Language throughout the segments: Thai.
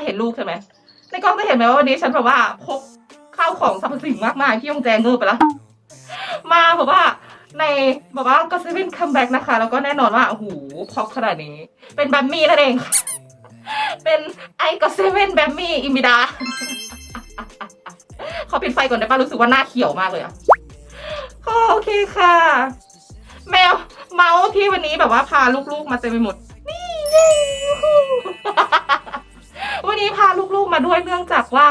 จะเห็นลูกใช่ไหมในกล้องจะเห็นไหมว่าวันนี้ฉันแบบว่าพกข้าวของสรรพสิ่งมากมายที่ยงแจงเงือบไปแล้วมาแบบว่าในแบบว่าก็เซเว่นคัมแบ็กนะคะ แล้วก็แน่นอนว่าโอ้โหพอกขนาดนี้ เป็นแบมมี่นั่นเองค่ะเป็นไอก็เซเว่นแบมมี่อิมิดาขอปิดไฟก่อนได้ป่ะรู้สึกว่าหน้าเขียวมากเลยอะโอเคค่ะ แมวเมาส์ที่วันนี้แบบว่าพาลูกๆมาเต็มไปหมด นี่เย้ยูฮูวั นี้พาลูกๆมาด้วยเนื่องจากว่า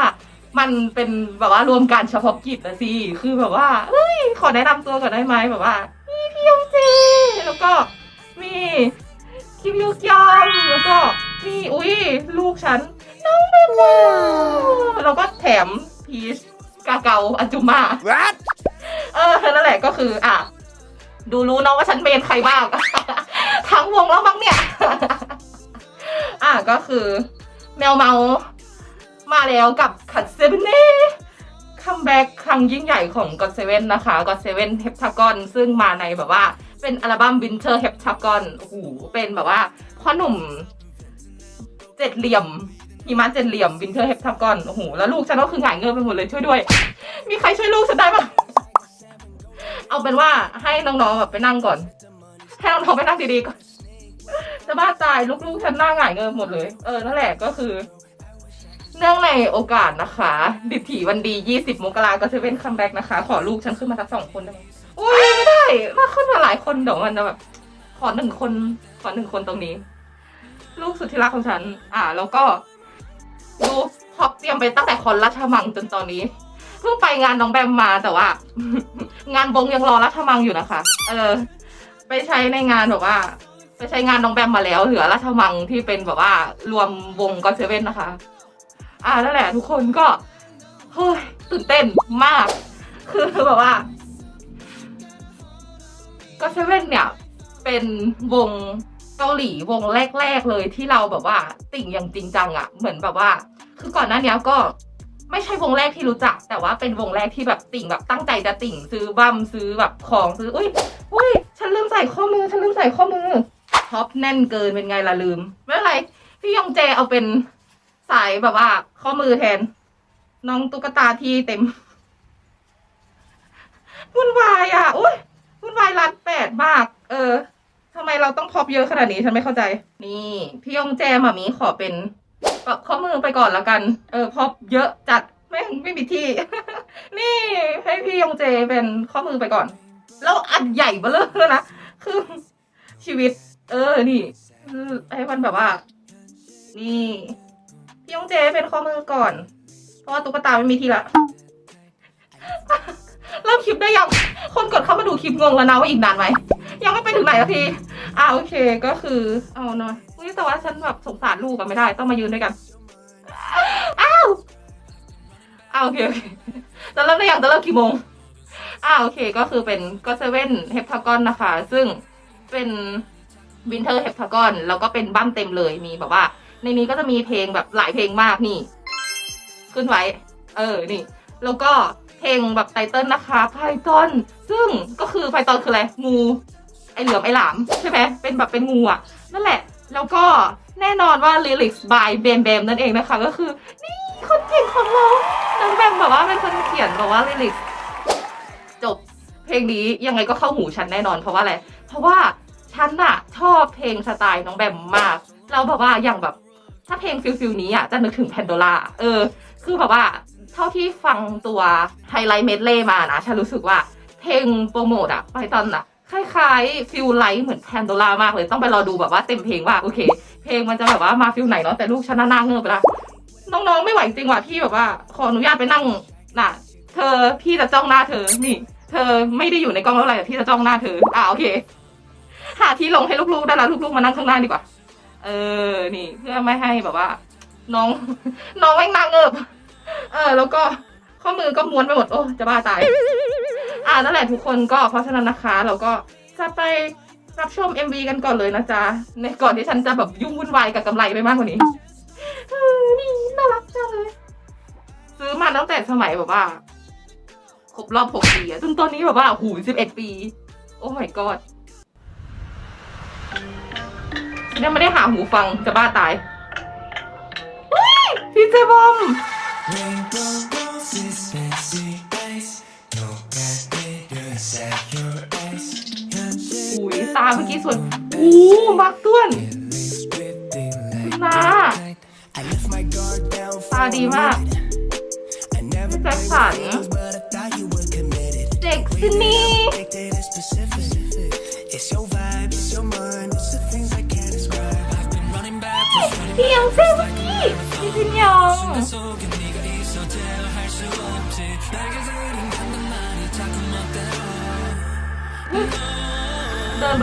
มันเป็นแบบว่ารวมการเฉพาะกิจนะสิคือแบบว่าเอ้ยขอแนะนำตัวก่อนได้ไหมแบบว่ามีพี่ยองเจแล้วก็มีคิมยูกยองแล้วก็มีอุ้ยลูกฉันน้องเบลล่าแล้วก็แถมพีชกาเกาอาจุมา What? เออนั่นแหละก็คืออะดูรู้เนาะว่าฉันเมนใครบ้าง ทั้งวงแล้วมั้งเนี่ย อะก็คือ แมวเมามาแล้วกับขัดเซเว่นเน่คัมแบ็กครั้งยิ่งใหญ่ของ God Seven นะคะ God Seven Heptagon ซึ่งมาในแบบว่า เป็นอัลบั้ม Winter Heptagon โอ้โหเป็นแบบว่าพ่อหนุ่มเจ็ดเหลี่ยมหิมะเจ็ดเหลี่ยม Winter Heptagon โอ้โหแล้วลูกฉันก็คือหงายเงินไปหมดเลยช่วยด้วย มีใครช่วยลูกฉันได้ปะเอาเป็นว่าให้น้องๆแบบไปนั่งก่อน ให้น้องๆไปนั่งดีๆก่อน จะบ้าตายลูกๆฉันหน้าหงายเงินหมดเลย เออนั่นแหละก็คือ เนื่องในโอกาสนะคะ ดิถีวันดี 20 มกราก็จะเป็นคัมแบ็กนะคะ ขอลูกฉันขึ้นมาสักสองคนได้ไหมโอ้ยไม่ได้ถ้าขึ้นมาหลายคนเดี๋ยวมันจะแบบขอหนึ่งคนขอหนึ่งคนตรงนี้ ลูกสุดที่รักของฉัน อ่า แล้วก็ดูพอเตรียมไปตั้งแต่คอนราชมังจนตอนนี้เพิ่งไปงานน้องแบมมาแต่ว่า งานบงยังรอรัชมังอยู่นะคะ เออ ไปใช้ในงานแบบว่า ไปใช้งานน้องแบมมาแล้ว เหลือรัชมังที่เป็นแบบว่ารวมวงกอนเซเว่นนะคะ อ่านั่นแหละทุกคนก็เฮ้ยตื่นเต้นมาก คือแบบว่าก็เซเว่นเนี่ย เป็นวงเกาหลีวงแรก ๆเลยที่เราแบบว่า ติ่งอย่างจริงจังอะ่ะเหมือนแบบว่า คือก่อนหน้านี้ก็ไม่ใช่วงแรกที่รู้จัก แต่ว่าเป็นวงแรกที่แบบติ่งแบบตั้งใจจะติ่ง ซื้อบัมซื้อแบบของซื้อ อุ้ยอุ้ยฉันลืมใส่ข้อมือ ฉันลืมใส่ข้อมือ ท็อปแน่นเกินเป็นไงล่ะลืม ไม่เป็นไร พี่ยองเจเอาเป็นสายแบบว่า ข้อมือแทน น้องตุ๊กตาที่เต็มวุ่นวายอะอุ้ยวุ่นวายรัดแปดมาก เออทำไมเราต้องพอบเยอะขนาดนี้ฉันไม่เข้าใจ นี่ พี่ยองแจมามีขอเป็นปรับข้อมือไปก่อนแล้วกัน เออพอบเยอะจัดไม่ไม่มีที่ นี่ให้พี่ยงเจเป็นข้อมือไปก่อน แล้วอันใหญ่เบ้อเลยนะคือชีวิต เออ นี่ให้มันแบบว่า นี่ พี่ยงเจเป็นข้อมือก่อน เพราะว่าตุ๊กตาไม่มีที่ละ เริ่มคลิปได้ยัง คนกดเข้ามาดูคลิปงงแล้วนะว่าอีกนานไหม ยังไม่ไปถึงไหนสักทีอ่าโอเค ก็คือ เอาหน่อยอุ้ยแต่ว่าฉันแบบสงสารลูกอะไม่ได้ ต้องมายืนด้วยกันอ้าวอ้าวโอเคโอเคจะเริ่มได้ยังจะเริ่มกี่โมงอ้าวโอเค ก็คือเป็นก็เซเว่นเฮปทากอนนะคะ ซึ่งเป็น วินเทอร์เฮปทากอนแล้วก็เป็นบั้มเต็มเลยมีแบบว่า ในนี้ก็จะมีเพลงแบบหลายเพลงมากนี่ ขึ้นไว้ เออนี่ แล้วก็เพลงแบบไตเติลนะคะไพทอนซึ่งก็คือไพทอนคืออะไรงูไอเหลือมไอหลามใช่ไหมเป็นแบบเป็นงูอะนั่นแหละ แล้วก็แน่นอนว่า lyrics by เบมเบมนั่นเองนะคะ ก็คือ นี่คนเก่งของเราน้องแบมแบบว่าเป็นคนเขียนแบบว่า lyrics จบเพลงนี้ยังไงก็เข้าหูฉันแน่นอนเพราะว่าอะไรเพราะว่า ฉันอะชอบเพลงสไตล์น้องแบมมากแล้วแบบว่าอย่างแบบ ถ้าเพลงฟิลฟิลนี้อะจะนึกถึงแพนโดล่าเออ คือแบบว่า เท่าที่ฟังตัวไฮไลท์เมดเล่มานะฉันรู้สึกว่าเพลงโปรโมทอะไปตอนอะคล้ายๆฟิลไลท์เหมือนแพนโดล่ามากเลยต้องไปรอดูแบบว่าเต็มเพลงว่าโอเค เพลงมันจะแบบว่ามาฟิลไหนเนาะแต่ลูกฉันน่าหน้าเงือบไปละน้องๆไม่ไหวจริงว่ะพี่แบบว่า ขออนุญาตไปนั่งน่ะ เธอพี่จะจ้องหน้าเธอนี่ เธอไม่ได้อยู่ในกล้องแล้วอะไรแต่พี่จะจ้องหน้าเธออ่าโอเค หาที่ลงให้ลูกๆได้แล้วลูกๆมานั่งข้างหน้าดีกว่า เออ นี่ เพื่อไม่ให้แบบว่า น้อง น้องแม่งนางเงิบ เออ แล้วก็ข้อมือก็ม้วนไปหมด โอ้ จะบ้าตาย อ่านั่นแหละทุกคนก็เพราะฉะนั้นนะคะ เราก็จะไปรับชม MV กันก่อนเลยนะจ๊ะ ในก่อนที่ฉันจะแบบยุ่งวุ่นวายกับกำไรไปมากกว่านี้เออนี่น่ารักจังเลย ซื้อมาตั้งแต่สมัยแบบว่าครบรอบหกปีอะจนตอนนี้แบบว่าหูสิบเอ็ดปี โอ้ my god ยังไม่ได้หาหูฟังจะบ้าตายพี่เจบอมอุ้ยตาเมื่อกี้สวยอู้มักต้วนตาตาดีมากแจ็คสันเด็กสินี่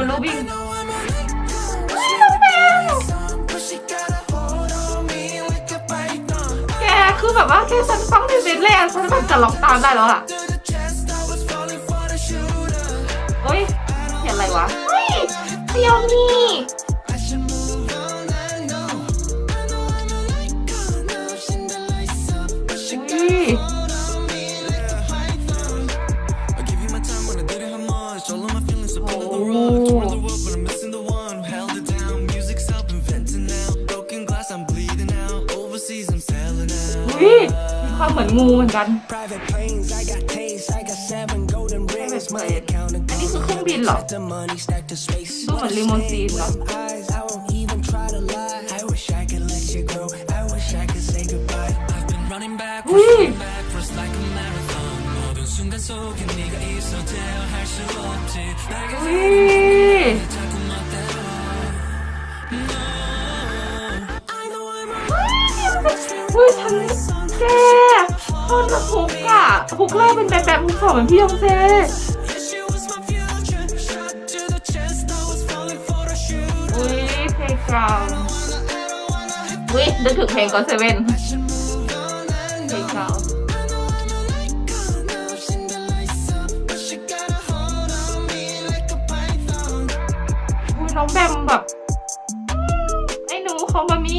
ลูบิง But she got a hold on me like a python. แกคือแบบว่าแค่ฉันฟังเพลงเบสแรกฉันแบบจะร้องตามได้แล้วอะ To the chest, I was falling for the shooter. โอ้ยเขียนอะไรวะ เฮ้ยเซียวนี่ selling out. อุ้ยมีความเหมือนงูเหมือนกัน Private planes, I got taste, I got seven golden rings. My account อันนี้คือเครื่องบินเหรอ the money stack to space. ดูเหมือนลิมูซีนเนาะ Eyes, I won't even try to lie. I wish I could let you go. I wish I could say goodbye. I've been running back, อุ้ย backwards like เฮ้ยฉันแกตอนราฮุกอะฮุกแรกเป็นแบบแบบฮุกสองเป็นพี่ยองเซ่อุ้ยเพลงกลางอุ้ยนึกถึงเพลงก็เซเว่นเพลงกลางน้องแบมแบบ ไอ้หนูของมามี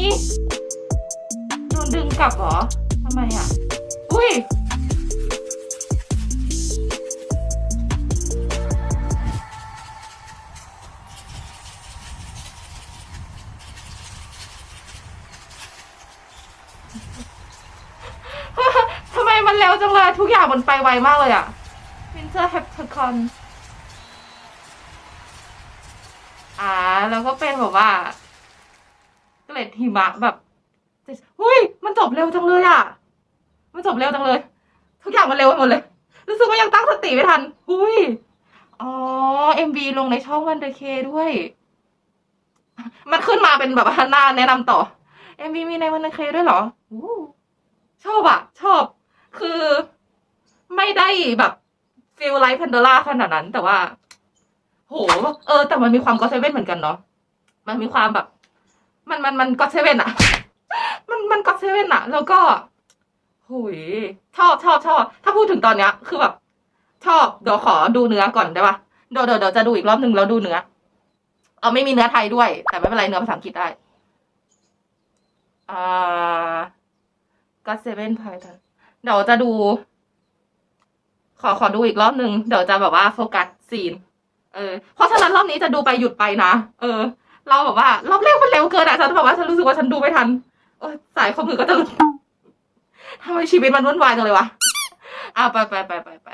กลับเหรอทำไมอะ อุ้ยทำไมมันเร็วจังเลย ทุกอย่างมันไปไวมากเลยอะวินเซอร์แฮปเ r อร์คอนอ่าแล้วก็เป็นแบบว่าเกล็ดหิมะแบบหุ้ย มันจบเร็วจังเลยอะมันจบเร็วจังเลย ทุกอย่างมันเร็วไปหมดเลย รู้สึกว่ายังตั้งสติไม่ทันหุ้ย อ๋อ MV ลงในช่องวันเดเคด้วย มันขึ้นมาเป็นแบบว่าหน้าแนะนำต่อ MV มีในวันเดเคด้วยเหรอชอบอะชอบ คือไม่ได้แบบฟีลไลท์แพนโดล่าขนาดนั้น แต่ว่า โห เออ แต่มันมีความก็เซเว่นเหมือนกันเนาะ มันมีความแบบ มันมันมันก็เซเว่นอะ มันมันก็เซเว่นอะแล้วก็หุยชอบชอบชอบ ถ้าพูดถึงตอนเนี้ย คือแบบ ชอบเดี๋ยวขอดูเนื้อก่อนได้ปะเดี๋ยวเดี๋ยวเดี๋ยวจะดูอีกรอบหนึ่งแล้วดูเนื้อเอาไม่มีเนื้อไทยด้วย แต่ไม่เป็นไรเนื้อภาษาอังกฤษได้อ่าก็เซเว่นพายทันเดี๋ยวจะดู ขอขอดูอีกรอบหนึ่งเดี๋ยวจะแบบว่าโฟกัสซีน เออ เพราะฉะนั้นรอบนี้จะดูไปหยุดไปนะ เออ เราแบบว่า รอบแรกมันเร็วเกินอะฉันแบบว่าฉันรู้สึกว่าฉันดูไม่ทัน สายข้อมือก็จะหลุทำไมชีวิตมันวุ่นวายจังเลยวะเอาไปไปไปไปไป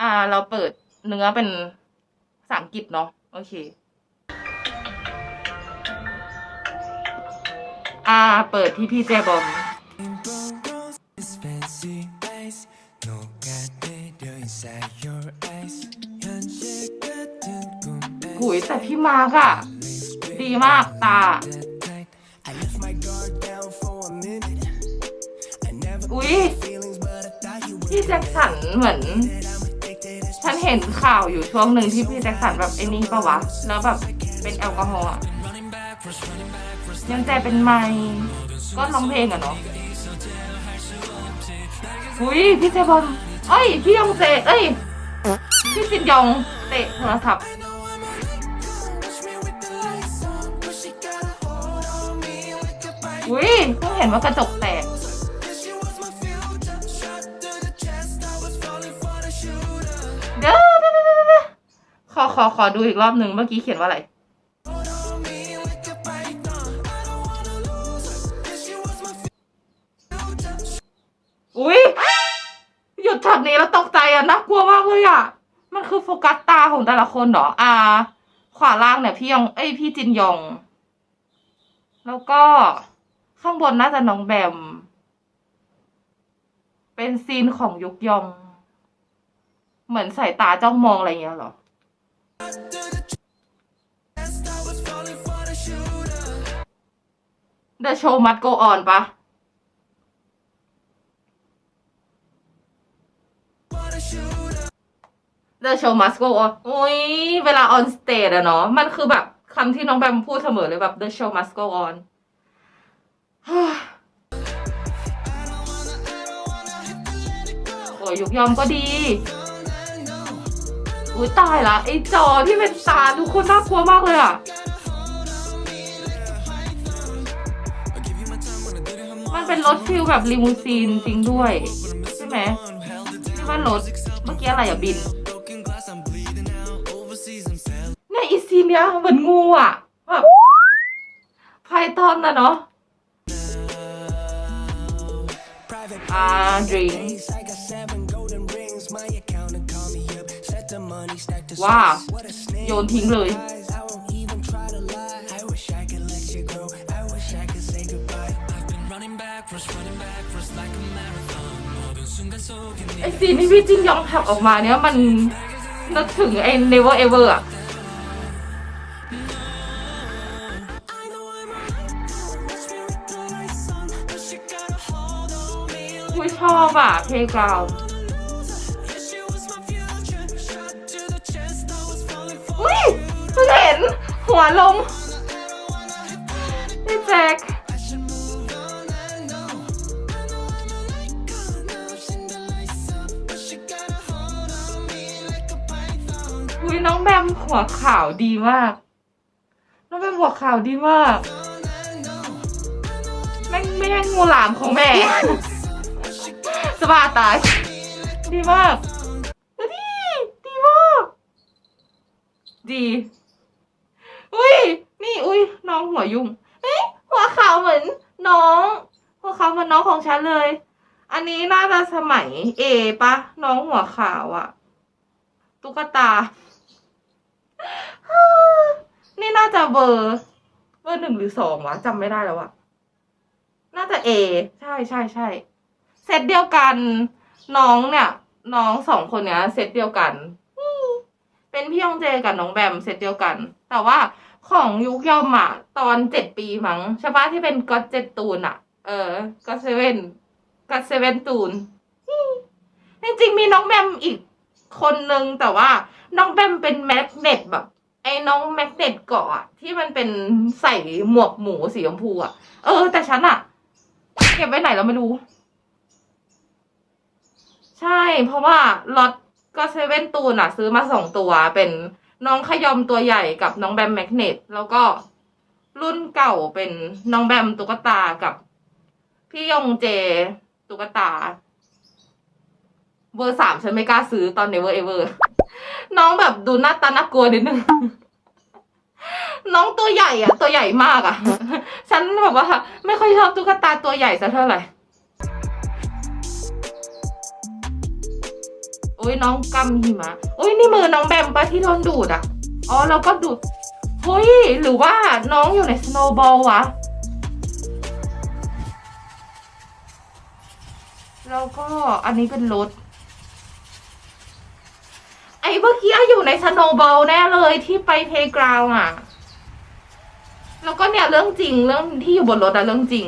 อ่า เราเปิดเนื้อเป็นภาษาอังกฤษเนาะโอเค อ่า เปิดที่พี่เจบอม หุยแต่พี่มาร์กอะดีมากตา I left my guard down for a minute I never อุ้ย feelings but I thought you were พี่แจ็คสันเหมือน I'm addicted it's ฉันเห็นข่าวอยู่ช่วงหนึ่งที่พี่แจ็คสันแบบไอ้นี่ปะวะ แล้วแบบเป็นแอลกอฮอล์อะยังใจเป็นไมค์ก็ร้องเพลงอะเนาะอุ้ยพี่เจบอมเอ้ย พี่ยองเจเอ้ย พี่จินยองเตะโทรศัพท์ อุ้ยเพิ่งเห็นว่ากระจกแตก เดี๋ขอขอขอดูอีกรอบหนึ่งเมื่อกี้เขียนว่าอะไร อุ้ยหยุดฉากนี้แล้วตกใจอะน่ากลัวมากเลยอะ มันคือโฟกัสตาของแต่ละคนเหรอ อ่า ขวาล่างเนี่ยพี่ยอง เอ้ยพี่จินยอง แล้วก็ ข้างบนน่าจะน้องแบม เป็นซีนของยุกยอง เหมือนสายตาจ้องมองอะไรอย่างเงี้ยเหรอ The show must go on ปะ The show must go on อุ้ย เวลา on stage อะเนาะ มันคือแบบคำที่น้องแบมพูดเสมอเลยแบบ The show must go on โอ้ยยุกยอมก็ดีอุ้ยตายละไอจอที่เป็นตาทุกคนน่ากลัวมากเลยอะมันเป็นรถฟิลแบบลิมูซีนจริงด้วย ใช่ไหมนี่ว่ารถเมื่อกี้อะไรอะบินเนี่ยอีซีเนี้ยเหมือนงูอะแบบไพทอนนะเนาะ อาดริงว้าโยนทิ้งเลย ไอซีนที่พี่จิ้นยองทำออกมาเนี้ยมันนึกถึงไอ้ never ever อะ อุ้ยชอบอะเพลงกราวอุ้ยเพิ่งเห็น หัวลงพี่แจ็คอุ้ยน้องแบมหัวขาวดีมาก น้องแบมหัวขาวดีมากแม่งไม่ใช่งูหลามของแม่ สบาตาย ดีมากดูดิดีมาก ดีอุ้ย นี่อุ้ยน้องหัวยุ่งเฮ้ยหัวขาวเหมือนน้อง หัวขาวเหมือนน้องของฉันเลย อันนี้น่าจะสมัยเอปะน้องหัวขาวอะตุ๊กตา นี่น่าจะเบอร์เบอร์หนึ่งหรือสองวะจำไม่ได้แล้วอะน่าจะเอใช่ใช่ใช่เซ ตเดียวกัน น้องเนี่ย น้องสองคนเนี้ยเซตเดียวกัน เป็นพี่ยองเจกับน้องแบมเซตเดียวกัน แต่ว่าของยุคยอมอะตอนเจ็ดปีมั้งใช่ปะที่เป็นก็เจ็ดตูนอะเออก็เซเว่นก็เซเว่นตูนจริงๆมีน้องแบมอีกคนนึงแต่ว่าน้องแบมเป็นแมกเนตแบบไอ้น้องแมกเนตเกาะอะที่มันเป็นใส่หมวกหมูสีชมพูอะเออ แต่ฉันอะเก็บไว้ไหนเราไม่รู้ ใช่ เพราะว่าล็อตก็เซเว่นตูนอะซื้อมาสองตัวเป็นน้องขยอมตัวใหญ่กับน้องแบมแมกเนตแล้วก็รุ่นเก่าเป็นน้องแบมตุ๊กตากับ พี่ยงเจตุ๊กตาเบอร์สามฉันไม่กล้าซื้อตอน never ever น้องแบบดูหน้าตาน่ากลัวนิดนึง น้องตัวใหญ่อะตัวใหญ่มากอะฉันแบบว่า ไม่ค่อยชอบตุ๊กตาตัวใหญ่สักเท่าไหร่ อ้ยน้องกำหิมะโอ้ยนี่มือน้องแบมปะที่โดนดูดอะอ๋อแล้วก็ดูดเฮ้ยหรือว่าน้องอยู่ในสโนว์บอลวะ แล้วก็อันนี้เป็นรถ ไอ้เมื่อกี้อยู่ในสโนว์บอลแน่เลยที่ไปเพย์กราวอะ แล้วก็เนี่ยเรื่องจริงเรื่องที่อยู่บนรถอะเรื่องจริง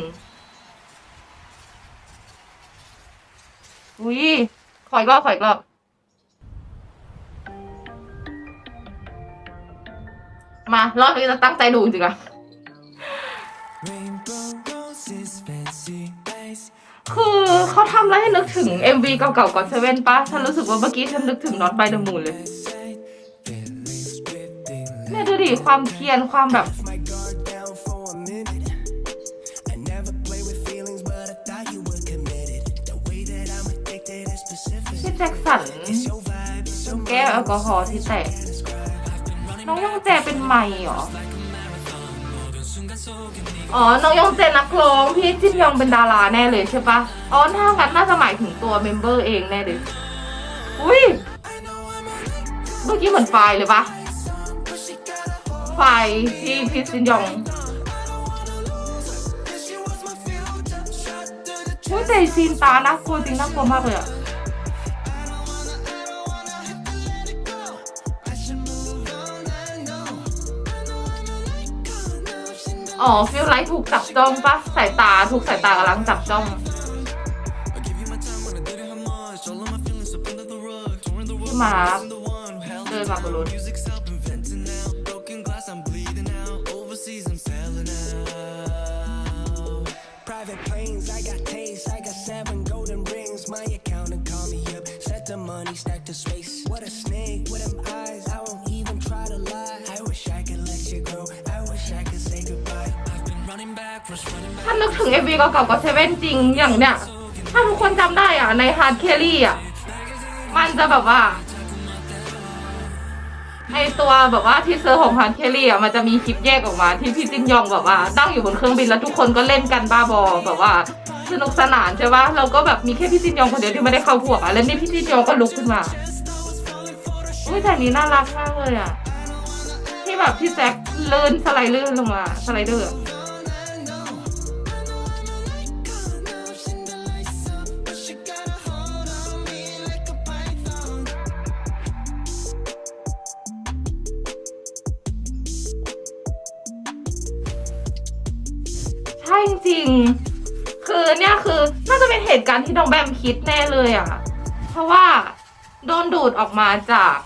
อุ้ยขออีกรอบขออีกรอบ มารอบนี้จะตั้งใจดูจริงๆอะคือเขาทำอะไรให้นึกถึง MV เก่าๆก่อนเซเว่นปะฉันรู้สึกว่าเมื่อกี้ฉันนึกถึงน็อตไบเดอะมูนเลยเนี่ยดูดิความเทียนความแบบที่แจ็คสันแก้วแอลกอฮอล์ที่แตก น้องยองแจเป็นไมค์เหรอ อ๋อ น้องยองเจนักร้องพี่จินยองเป็นดาราแน่เลยใช่ปะอ๋อถ้างั้นน่าจะหมายถึงตัวเมมเบอร์เองแน่เลยอุ้ย เมื่อกี้เหมือนไฟเลยปะไฟที่พิซซินยองอุ้ยแต่ซีนตาน่ากลัวจริงน่ากลัวมากเลยอะ อ๋อฟิลไลท์ถูกจับจ้องปะสายตาถูกสายตากำลังจับจ้อง มาเดินมาบนรถ นึกถึง MV เก่าๆกับเซเว่นจริงอย่างเนี้ยถ้าทุกคนจำได้อะในฮาร์ดเคลลี่อะมันจะแบบว่าไอตัวแบบว่าทีเซอร์ของฮาร์ดเคลลี่อะมันจะมีคลิปแยกออกมาที่พี่จินยองแบบว่านั่งอยู่บนเครื่องบินแล้วทุกคนก็เล่นกันบ้าบอแบบว่าสนุกสนานใช่ปะเราก็แบบมีแค่พี่จินยองคนเดียวที่ไม่ได้เข้าพวกอะแล้วนี่พี่จินยองก็ลุกขึ้นมาอุ้ยแต่นี้น่ารักมากเลยอะที่แบบพี่แจ็คเลื่นสไลด์ลื่นลงมาสไลเดอร์ จริง คือเนี่ยคือน่าจะเป็นเหตุการณ์ที่น้องแบมคิดแน่เลยอะ เพราะว่าโดนดูดออกมาจาก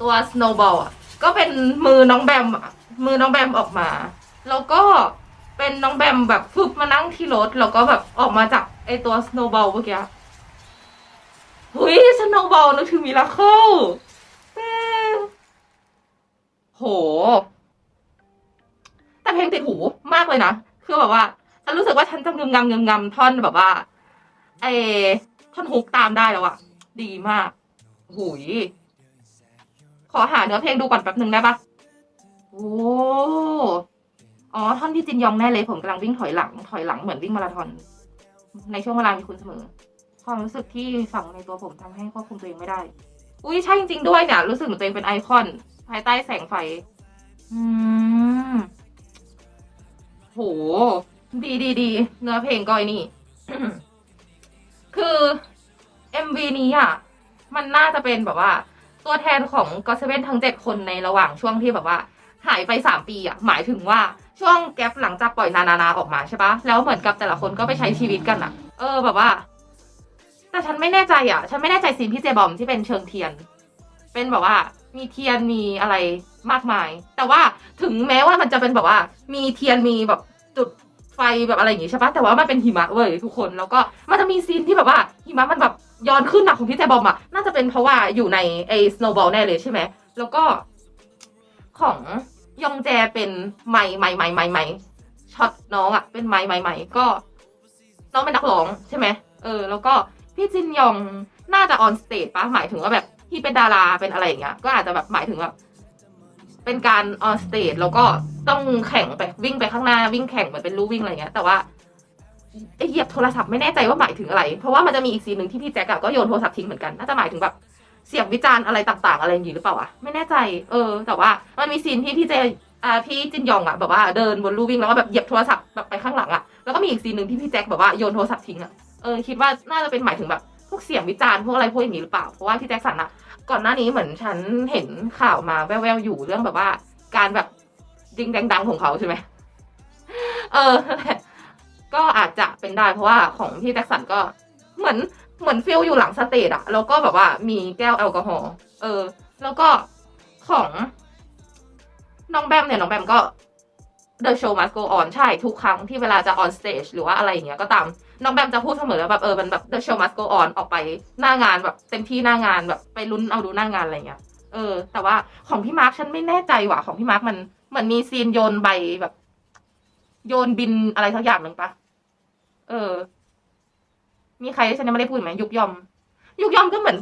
ตัว snowball อะก็เป็นมือน้องแบมมือน้องแบมออกมา แล้วก็เป็นน้องแบมแบบฟึบมานั่งที่รถ แล้วก็แบบออกมาจากไอตัว snowball เมื่อกี้หุย snowball นึกถึงมิราเคิลโห แต่เพลงติดหูมากเลยนะ คือแบบว่า ฉันรู้สึกว่าฉันจะงึมงำงึมงำท่อนแบบว่าไอท่อนฮุกตามได้แล้วอะดีมากหุยขอหาเนื้อเพลงดูก่อนแป๊บหนึ่งได้ปะโอ้อ๋อท่อนที่จินยองแน่เลยผมกำลังวิ่งถอยหลัง ถอยหลังเหมือนวิ่งมาราธอน ในช่วงเวลามีคุณเสมอ ความรู้สึกที่ฝังในตัวผมทำให้ควบคุมตัวเองไม่ได้ อุ้ยใช่จริงๆด้วยเนี่ย รู้สึกเหมือนตัวเองเป็นไอคอน ภายใต้แสงไฟ อืม โห ดีดีดีเนื้อเพลงก็ไอ้นี่ คือ MV นี้อะ มันน่าจะเป็นแบบว่า ตัวแทนของก็เซเว่นทั้งเจ็ดคนในระหว่างช่วงที่แบบว่า หายไปสามปีอะ หมายถึงว่าช่วงแกลบหลังจากปล่อยนานานาออกมาใช่ปะแล้วเหมือนกับแต่ละคนก็ไปใช้ชีวิตกันอะ เออแบบว่า แต่ฉันไม่แน่ใจอะ ฉันไม่แน่ใจซีนพี่เจบอมที่เป็นเชิงเทียน เป็นแบบว่า มีเทียนมีอะไรมากมาย แต่ว่าถึงแม้ว่ามันจะเป็นแบบว่า มีเทียนมีแบบจุดไฟแบบอะไรอย่างงี้ใช่ปะแต่ว่ามันเป็นหิมะเว้ยทุกคนแล้วก็มันจะมีซีนที่แบบว่าหิมะมันแบบย้อนขึ้นหนักของพี่แจบอมอะน่าจะเป็นเพราะว่าอยู่ในไอ้ snowball แน่เลยใช่ไหมแล้วก็ของยองแจเป็นไม้ไม้ไม้ไม้ไม้ช็อตน้องอะเป็นไม้ไม้ไม้ก็ น้องเป็นนักร้องใช่ไหมเออ แล้วก็พี่จินยองน่าจะออนสเตจปะหมายถึงว่าแบบ ที่เป็นดาราเป็นอะไรอย่างเงี้ย ก็อาจจะแบบหมายถึงแบบเป็นการออนสเตจแล้วก็ต้องแข่งไปวิ่งไปข้างหน้าวิ่งแข่งเหมือนเป็นลู่วิ่งอะไรเงี้ย แต่ว่าไอเหยียบโทรศัพท์ไม่แน่ใจว่าหมายถึงอะไร เพราะว่ามันจะมีอีกซีนหนึ่งที่พี่แจ๊กก็โยนโทรศัพท์ทิ้งเหมือนกันน่าจะหมายถึงแบบเสียงวิจารณ์อะไรต่าง ๆ อะไรอย่างงี้หรือเปล่าอะไม่แน่ใจ เออ แต่ว่ามันมีซีนที่พี่เจอ่าพี่จินยองอะแบบว่าเดินบนลู่วิ่งแล้วก็แบบเหยียบโทรศัพท์แบบไปข้างหลังอะแล้วก็มีอีกซีนหนึ่งที่พี่แจ๊กแบบว่าโยนโทรศัพท์ทิ้งอะเออคิดว่าน่าจะเป็นหมายถึงแบบ พวกเสียงวิจารณ์พวกอะไรพวกอย่างนี้หรือเปล่า เพราะว่าพี่แจ็คสันอะก่อนหน้านี้เหมือนฉันเห็นข่าวมาแว่วๆอยู่เรื่องแบบว่า การแบบดิงแดงดังของเขาใช่ไหมเออ ก็อาจจะเป็นได้เพราะว่าของพี่แจ็คสันก็เหมือนเหมือนฟิลอยู่หลังสเตจอะแล้วก็แบบว่ามีแก้วแอลกอฮอล์เออ แล้วก็ของน้องแบมเนี่ยน้องแบมก็ The show must go on ใช่ทุกครั้งที่เวลาจะ on stage หรือว่าอะไรอย่างเงี้ยก็ตาม น้องแบมจะพูดเสมอว่าแบบเออมันแบบ the show must go on ออกไปหน้างานแบบเต็มที่หน้างานแบบไปลุ้นเอาดูหน้างานอะไรเงี้ยเออ แต่ว่าของพี่มาร์คฉันไม่แน่ใจว่ะของพี่มาร์คมันเหมือนมีซีนโยนใบแบบ โยนบินอะไรสักอย่างหนึ่งปะเออ มีใครที่ฉันยังไม่ได้พูดไหมยุกยอม ยุกยอมก็เหมือน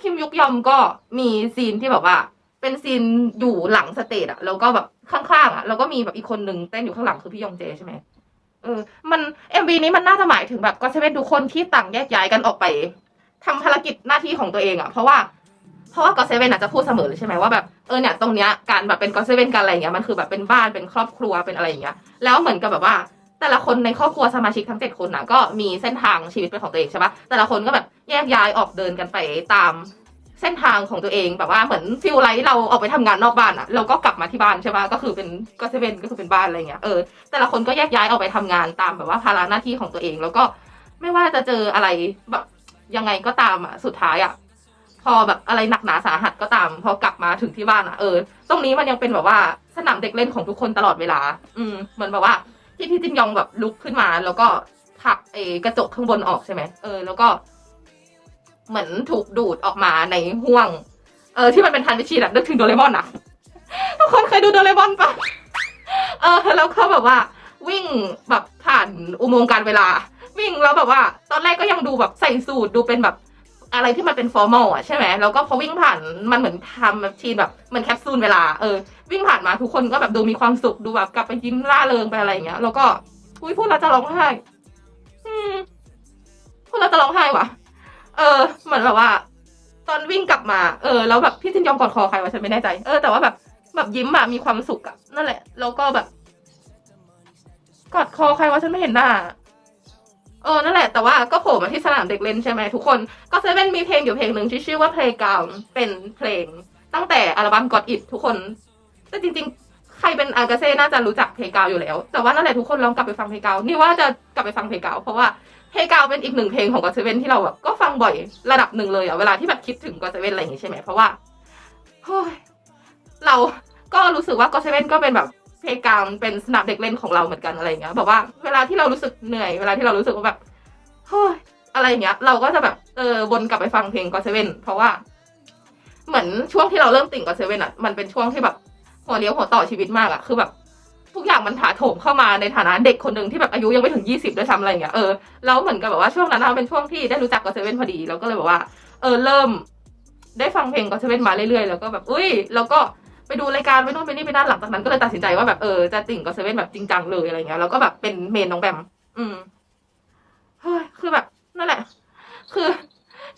คิมยุกยอมก็มีซีนที่แบบว่า เป็นซีนอยู่หลังสเตจอะแล้วก็แบบข้างๆอะแล้วก็มีแบบอีกคนหนึ่งเต้นอยู่ข้างหลังคือพี่ยองเจใช่ไหม เออ มันเอ็มวีนี้มันน่าจะหมายถึงแบบก็เซเว่นทุกคนที่ต่างแยกย้ายกันออกไปทำภารกิจหน้าที่ของตัวเองอะเพราะว่าเพราะว่าก็เซเว่นอาจจะพูดเสมอเลยใช่ไหมว่าแบบเออเนี่ยตรงเนี้ยการแบบเป็นก็เซเว่นกันอะไรอย่างเงี้ยมันคือแบบเป็นบ้านเป็นครอบครัวเป็นอะไรอย่างเงี้ยแล้วเหมือนกับแบบว่า แต่ละคนในครอบครัวสมาชิกทั้งเจ็ดคนนะก็มีเส้นทางชีวิตเป็นของตัวเองใช่ปะแต่ละคนก็แบบแยกย้ายออกเดินกันไปตาม เส้นทางของตัวเองแบบว่าเหมือนฟิลไลท์เราออกไปทำงานนอกบ้านอะเราก็กลับมาที่บ้านใช่ปะก็คือเป็นก็เซเว่นก็คือเป็นบ้านอะไรเงี้ยเออแต่ละคนก็แยกย้ายออกไปทำงานตามแบบว่าภาระหน้าที่ของตัวเอง แล้วก็ไม่ว่าจะเจออะไรแบบยังไงก็ตามอะสุดท้ายอะพอแบบอะไรหนักหนาสาหัสก็ตาม พอกลับมาถึงที่บ้านอะเออ ตรงนี้มันยังเป็นแบบว่าสนามเด็กเล่นของทุกคนตลอดเวลา อืมเหมือนแบบว่าที่พี่จินยองแบบลุกขึ้นมา แล้วก็ผลักไอ้กระจกข้างบนออกใช่ไหมเออ แล้วก็ เหมือนถูกดูดออกมาในห่วง เออที่มันเป็นทันไปชีอะนึกถึงโดเรมอนอะทุกคนเคยดูโดเรมอนปะเออแล้วเขาแบบว่า วิ่งแบบผ่านอุโมงค์การเวลา วิ่งแล้วแบบว่า ตอนแรกก็ยังดูแบบใส่สูทดูเป็นแบบอะไรที่มันเป็นฟอร์มอลอะใช่ไหมแล้วก็พอวิ่งผ่านมันเหมือนทำแบบชีนแบบเหมือนแคปซูลเวลาเออวิ่งผ่านมาทุกคนก็แบบดูมีความสุขดูแบบกลับไปยิ้มร่าเริงไปอะไรอย่างเงี้ย แล้วก็อุ้ยพูดแล้วจะร้องไห้อืมพูดแล้วจะร้องไห้วะ เออเหมือนแบบว่า ตอนวิ่งกลับมา เออ แล้วแบบพี่จินยองกอดคอใครวะฉันไม่แน่ใจ เออแต่ว่าแบบแบบยิ้มอะมีความสุขอะนั่นแหละ แล้วก็แบบ กอดคอใครวะฉันไม่เห็นหน้า เออนั่นแหละ แต่ว่าก็โผล่มาที่สนามเด็กเล่นใช่ไหมทุกคน ก็เซเว่นมีเพลงอยู่เพลงหนึ่งที่ชื่อว่า Playground เป็นเพลง ตั้งแต่อัลบั้ม God It ทุกคน แต่จริง ๆ ใครเป็นอากาเซ่น่าจะรู้จักเพลงกาวอยู่แล้ว แต่ว่านั่นแหละทุกคนลองกลับไปฟังเพลงกาวนี่ว่าจะกลับไปฟังเพลงกาวเพราะว่า เพลงกาวเป็นอีกหนึ่งเพลงของก็เซเว่นที่เราแบบก็ฟังบ่อยระดับหนึ่งเลยอะเวลาที่แบบคิดถึงก็เซเว่นอะไรอย่างงี้ใช่ไหมเพราะว่าเฮ้ยเราก็รู้สึกว่าก็เซเว่นก็เป็นแบบเพลงกาวเป็นสนามเด็กเล่นของเราเหมือนกันอะไรอย่างเงี้ยแบบว่าเวลาที่เรารู้สึกเหนื่อยเวลาที่เรารู้สึกว่าแบบเฮ้ยอะไรอย่างเงี้ย เราก็จะแบบเออวนกลับไปฟังเพลงก็เซเว่นเพราะว่า เหมือนช่วงที่เราเริ่มติ่งก็เซเว่นอะมันเป็นช่วงที่แบบหัวเลี้ยวหัวต่อชีวิตมากอะคือแบบ ทุกอย่างมันถาโถมเข้ามาในฐานะเด็กคนหนึ่งที่แบบอายุยังไม่ถึงยี่สิบด้วยซ้ำอะไรอย่างเงี้ยเออแล้วเหมือนกับแบบว่าช่วงนั้นอะเป็นช่วงที่ได้รู้จักก็เซเว่นพอดีแล้วก็เลยแบบว่า เออเริ่ม ได้ฟังเพลงก็เซเว่นมาเรื่อยๆแล้วก็แบบอุ้ยแล้วก็ไปดูรายการไปนู่นไปนี่ไปนั่นหลังจากนั้นก็เลยตัดสินใจว่าแบบเออจะติ่งก็เซเว่นแบบจริงจังเลยอะไรเงี้ยแล้วก็แบบเป็นเมนน้องแบมอืมเฮ้ยคือแบบนั่นแหละ คือ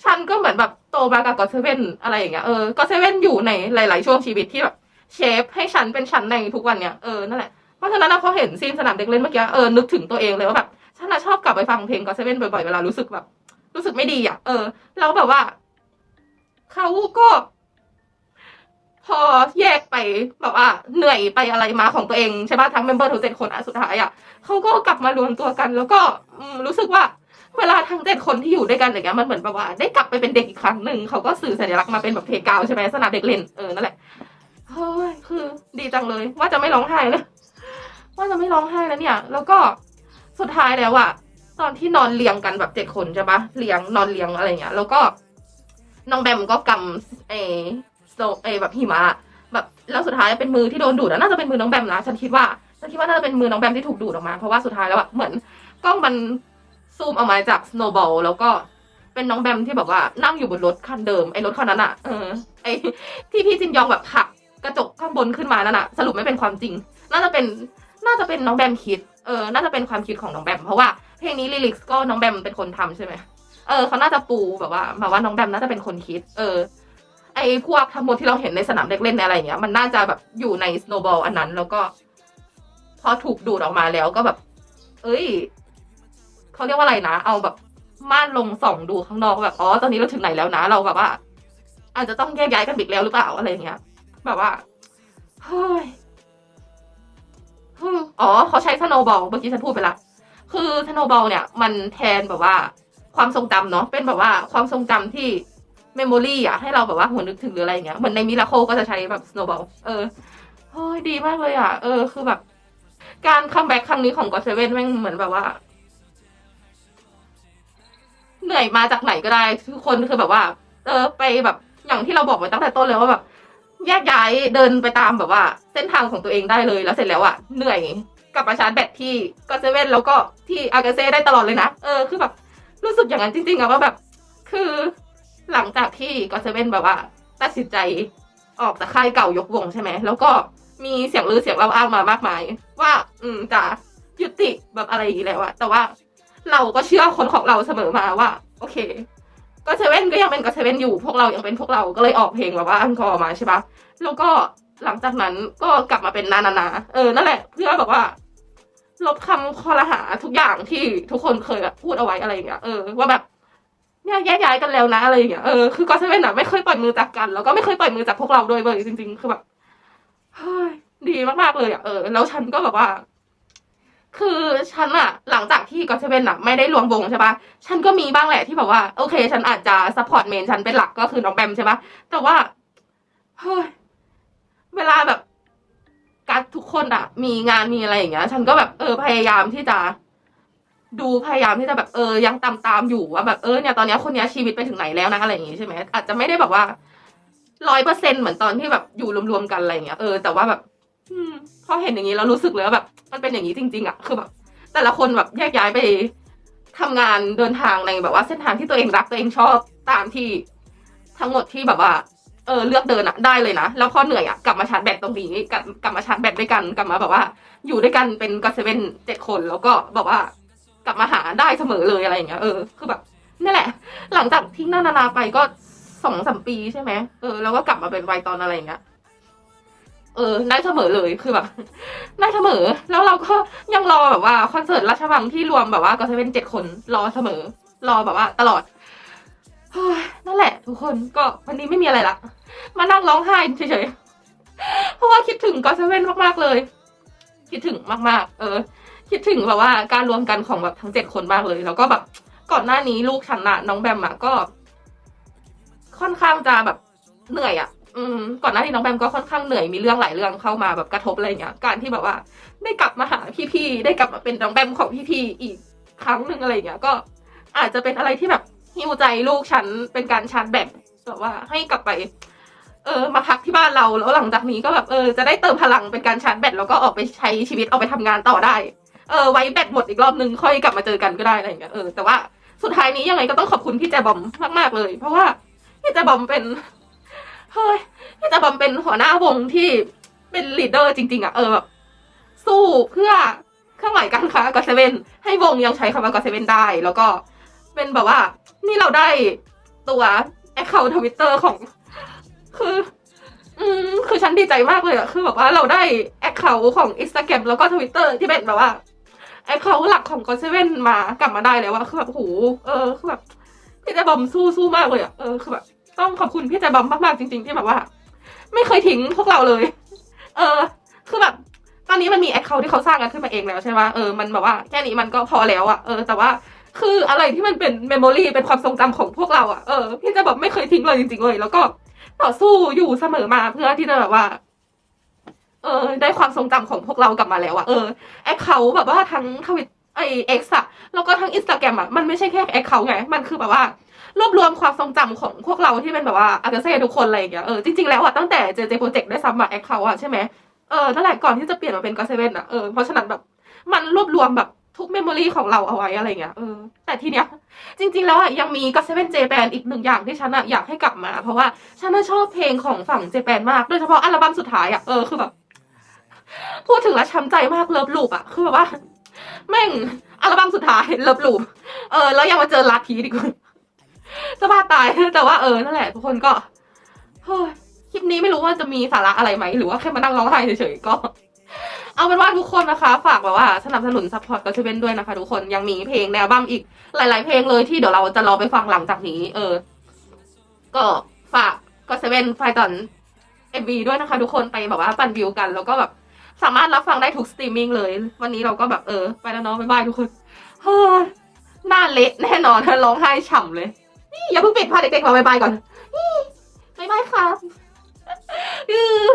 ฉันก็เหมือนแบบโตมากับก็เซเว่นอะไรอย่างเงี้ยเออก็เซเว่นอยู่ในหลาย ๆ ช่วงชีวิตที่แบบเชฟให้ฉันเป็นฉันในทุกวันเนี่ยเออนั่นแหละ เพราะฉะนั้นนะพอเห็นซีนสนามเด็กเล่นเมื่อกี้เออนึกถึงตัวเองเลยว่าแบบฉันนะชอบกลับไปฟังเพลงก็เซเว่นบ่อยๆเวลารู้สึกแบบ รู้สึกไม่ดีอะ เออแล้วแบบว่าเขาก็ พอแยกไปแบบว่า เหนื่อยไปอะไรมาของตัวเองใช่ปะทั้งเมมเบอร์ทั้งเจ็ดคนอะสุดท้ายอะเขาก็กลับมารวมตัวกัน แล้วก็รู้สึกว่าเวลาทั้งเจ็ดคนที่อยู่ด้วยกันอย่างเงี้ยมันเหมือนแบบว่าได้กลับไปเป็นเด็กอีกครั้งหนึ่งเขาก็สื่อสัญลักษณ์มาเป็นแบบเพลงกาวใช่ไหมสนามเด็กเล่นเออนั่นแหละเฮ้ยคือ ดีจังเลยว่าจะไม่ร้องไห้เลย ว่าจะไม่ร้องไห้แล้วเนี่ย แล้วก็สุดท้ายแล้วอะตอนที่นอนเรียงกันแบบเจ็ดคนใช่ปะเรียงนอนเรียงอะไรเงี้ย แล้วก็น้องแบมก็กำเอโซเอแบบหิมะแบบแล้วสุดท้ายเป็นมือที่โดนดูดน่าจะเป็นมือน้องแบมนะฉันคิดว่าฉันคิดว่าน่าจะเป็นมือน้องแบมที่ถูกดูดออกมา เพราะว่าสุดท้ายแล้วอะเหมือนกล้องมันซูมออกมาจากสโนว์บอลแล้วก็เป็นน้องแบมที่แบบว่านั่งอยู่บนรถคันเดิมไอ้รถคันนั้นอะเออไอที่พี่จินยองแบบผลักกระจกข้างบนขึ้นมานั่นอะสรุปไม่เป็นความจริง น่าจะเป็น น่าจะเป็นน้องแบมคิด เออ น่าจะเป็นความคิดของน้องแบม เพราะว่าเพลงนี้ลิลิกก็น้องแบมเป็นคนทำใช่ไหมเออเขาน่าจะปูแบบว่าแบบว่าน้องแบมน่าจะเป็นคนคิด เออ ไอพวกทั้งหมดที่เราเห็นในสนามเด็กเล่นในอะไรอย่างเงี้ย มันน่าจะแบบอยู่ในสโนว์บอลอันนั้น แล้วก็ พอถูกดูดออกมาแล้วก็แบบ เอ้ยเขาเรียกว่าอะไรนะ เอาแบบม่านลงส่องดูข้างนอกแบบ อ๋อ ตอนนี้เราถึงไหนแล้วนะ เราแบบว่า อาจจะต้องแยกย้ายกันอีกแล้วหรือเปล่าอะไรอย่างเงี้ย แบบว่า เฮ้ย อ๋อเขาใช้สโนบอลเมื่อกี้ฉันพูดไปละ คือสโนบอลเนี่ย มันแทนแบบว่าความทรงจำเนาะเป็นแบบว่าความทรงจำที่เมมโมรี่อะให้เราแบบว่าหัวนึกถึงหรืออะไรอย่างเงี้ยเหมือนในมิราโคก็จะใช้แบบสโนบอลเออเฮ้ยดีมากเลยอะเออคือแบบ การคัมแบ็กครั้งนี้ของก็เซเว่นแม่งเหมือนแบบว่า เหนื่อยมาจากไหนก็ได้ ทุกคนคือแบบว่า เออไปแบบอย่างที่เราบอกไว้ตั้งแต่ต้นเลยว่าแบบ แยกย้ายเดินไปตามแบบว่า เส้นทางของตัวเองได้เลยแล้วเสร็จแล้วอะเหนื่อยกลับมาชาร์จแบตที่ก็เซเว่นแล้วก็ที่อากาเซ่ได้ตลอดเลยนะเออคือแบบรู้สึกอย่างนั้นจริงๆอะว่าแบบ คือหลังจากที่ก็เซเว่นแบบว่าตัดสินใจออกจากค่ายเก่ายกวงใช่ไหมแล้วก็มีเสียงลือเสียงเล่าอ้างมามากมาย ว่า อืมจะยุติแบบอะไรอย่างนี้แล้วอะแต่ว่าเราก็เชื่อคนของเราเสมอมาว่า โอเค ก็เซเว่นก็ยังเป็นก็เซเว่นอยู่พวกเรายังเป็นพวกเราก็เลยออกเพลงแบบว่าอันคอมาใช่ปะแล้วก็หลังจากนั้นก็กลับมาเป็นนานานาเออนั่นแหละ เพื่อแบบว่าลบคำคอรหาทุกอย่างที่ทุกคนเคยพูดเอาไว้อะไรอย่างเงี้ยเออว่าแบบเนี่ยแยกย้ายกันแล้วนะอะไรอย่างเงี้ยเออคือก็เซเว่นอะไม่เคยปล่อยมือจากกัน แล้วก็ไม่เคยปล่อยมือจากพวกเราด้วยเว้ยจริง ๆ คือแบบเฮ้ยดีมากๆเลยอะเออแล้วฉันก็แบบว่า คือฉันอะหลังจากที่ก็เซเว่นอะไม่ได้รวมวงใช่ปะฉันก็มีบ้างแหละที่แบบว่าโอเค ฉันอาจจะซัพพอร์ตเมนฉันเป็นหลักก็คือน้องแบมใช่ปะแต่ว่าเฮ้ยเวลาแบบการทุกคนอะมีงานมีอะไรอย่างเงี้ย ฉันก็แบบเออพยายามที่จะ ดูพยายามที่จะแบบเออยังตามตามอยู่ว่าแบบเออเนี่ยตอนนี้คนนี้ชีวิตไปถึงไหนแล้วนะอะไรอย่างงี้ใช่ไหมอาจจะไม่ได้แบบว่าร้อยเปอร์เซ็นเหมือนตอนที่แบบอยู่รวมๆกันอะไรอย่างเงี้ยเออแต่ว่าแบบ อืม พอเห็นอย่างนี้เรารู้สึกเลยว่าแบบ มันเป็นอย่างนี้จริง ๆอะคือแบบแต่ละคนแบบแยกย้ายไปทำงานเดินทางในแบบว่าเส้นทางที่ตัวเองรักตัวเองชอบตามที่ทั้งหมดที่แบบว่าเออเลือกเดินอะได้เลยนะแล้วพอเหนื่อยอะกลับมาชาร์จแบตตรงนี้กลับกลับมาชาร์จแบตด้วยกันกลับมาแบบว่า อยู่ด้วยกันเป็นก็เซเว่นเจ็ดคนแล้วก็แบบว่ากลับมาหาได้เสมอเลยอะไรอย่างเงี้ยเออคือแบบนี่แหละ หลังจากทิ้งนานานาไปก็สองสามปีใช่ไหมเออแล้วก็กลับมาเป็นวัยตอนอะไรอย่างเงี้ย ออได้เสมอเลยคือแบบได้เสมอ แล้วเราก็ยังรอแบบว่าคอนเสิร์ตราชวังที่รวมแบบว่าก็จะเป็นเจ็ดคนรอเสมอ รอแบบว่า ตลอดนั่นแหละ ทุกคนก็วันนี้ไม่มีอะไรละมานั่งร้องไห้เฉยๆเพราะว่าคิดถึงก็เซเว่นมากๆเลย คิดถึงมากๆ เออ คิดถึงแบบว่าการรวมกันของแบบทั้งเจ็ดคนมากเลย แล้วก็แบบก่อนหน้านี้ลูกฉันน่ะน้องแบมอะก็ ค่อนข้างจะแบบเหนื่อยอะ อืมก่อนหน้านี้น้องแบมก็ค่อนข้างเหนื่อยมีเรื่องหลายเรื่องเข้ามาแบบกระทบอะไรเงี้ย การที่แบบว่า ได้กลับมาหาพี่ๆได้กลับมาเป็นน้องแบมของพี่ๆอีกครั้งหนึ่งอะไรเงี้ย ก็อาจจะเป็นอะไรที่แบบฮิวใจลูกฉันเป็นการชาร์จแบตแบบว่าให้กลับไป เออ มาพักที่บ้านเราแล้วหลังจากนี้ก็แบบเออจะได้เติมพลังเป็นการชาร์จแบตแล้วก็ออกไปใช้ชีวิตออกไปทำงานต่อได้ เออไว้แบตหมดอีกรอบนึงค่อยกลับมาเจอกันก็ได้อะไรเงี้ยเออแต่ว่าสุดท้ายนี้ยังไงก็ต้องขอบคุณพี่แจบอมมากๆเลย เพราะว่าพี่แจบอมเป็น เฮ้ยพี่แจบอมเป็นหัวหน้าวงที่เป็นลีดเดอร์จริง ๆอะเออแบบสู้เพื่อเครื่องหมายการค้าก็เซเว่นให้วงยังใช้คำว่าก็เซเว่นได้ แล้วก็เป็นแบบว่า นี่เราได้ตัวแอคเคาท์ทวิตเตอร์ของ คือ อืมคือฉันดีใจมากเลยอะคือแบบว่าเราได้แอคเคาท์ของอินสตาแกรมแล้วก็ทวิตเตอร์ที่เป็นแบบว่าแอคเคาท์หลักของก็เซเว่นมากลับมาได้แล้วว่าคือแบบโหเออคือแบบพี่ใจบอมสู้สู้มากเลยอะเออคือแบบ ต้องขอบคุณพี่ใจบอมมากๆจริง ๆ ที่แบบว่า ไม่เคยทิ้งพวกเราเลย เออ คือแบบ ตอนนี้มันมีแอคเคาท์ที่เขาสร้างกันขึ้นมาเองแล้วใช่ไหมเออมันแบบว่าแค่นี้มันก็พอแล้วอะเออแต่ว่าคืออะไรที่มันเป็นเมมโมรีเป็นความทรงจำของพวกเราอะเออพี่จะแบบไม่เคยทิ้งเลยจริงๆเลย แล้วก็ต่อสู้อยู่เสมอมาเพื่อที่จะแบบว่า เออ ได้ความทรงจำของพวกเรากลับมาแล้วอะเออแอคเคาท์แบบว่าทั้งทวิตไอเอ็กซ์อะแล้วก็ทั้งอินสตาแกรมอะมันไม่ใช่แค่แอคเคาท์ไง มันคือแบบว่า รวบรวมความทรงจำของพวกเราที่เป็นแบบว่าอากาเซ่ทุกคนอะไรอย่างเงี้ยเออจริงๆแล้วอะตั้งแต่เจเจโปรเจกต์ได้ซ้ำอะแอคเคาท์อะใช่ไหมเออนั่นแหละก่อนที่จะเปลี่ยนมาเป็นก็เซเว่นอะเออเพราะฉะนั้นแบบมันรวบรวมแบบทุกเมมโมรีของเราเอาไว้อะไรเงี้ยเออแต่ทีเนี้ยจริง ๆ แล้วอะยังมีก็เซเว่นเจแปนอีกหนึ่งอย่างที่ฉันอะอยากให้กลับมา เพราะว่าฉันชอบเพลงของฝั่งเจแปนมาก โดยเฉพาะอัลบั้มสุดท้ายอะเออคือแบบพูดถึงแล้วช้ำใจมากเลิฟลูปอะคือแบบว่า แม่งอัลบั้มสุดท้ายเลิฟลูปเออแล้วยังมาเจอลาพีดีกว่า จะบ้าตาย แต่ว่าเออนั่นแหละ ทุกคนก็เฮ้ยคลิปนี้ไม่รู้ว่าจะมีสาระอะไรไหม หรือว่าแค่มานั่งร้องไห้เฉยๆก็เอาเป็นว่าทุกคนนะคะ ฝากแบบว่าสนับสนุนซัพพอร์ตก็เซเว่นด้วยนะคะทุกคนยังมีเพลงในอัลบั้มอีกหลาย ๆ เพลงเลยที่เดี๋ยวเราจะรอไปฟังหลังจากนี้ เออ ก็ฝากก็เซเว่นไฟตอนเอ็มบีด้วยนะคะ ทุกคนไปแบบว่าปั่นวิวกัน แล้วก็แบบสามารถรับฟังได้ทุกสตรีมมิ่งเลย วันนี้เราก็แบบเออ ไปแล้วเนาะบ๊ายบายทุกคนเฮ้ยหน้าเละแน่นอนร้องไห้ฉ่ำเลย นี่อย่าเพิ่งปิดพาเด็กๆมาบ๊ายบายก่อนนี่บ๊ายบายครับอือ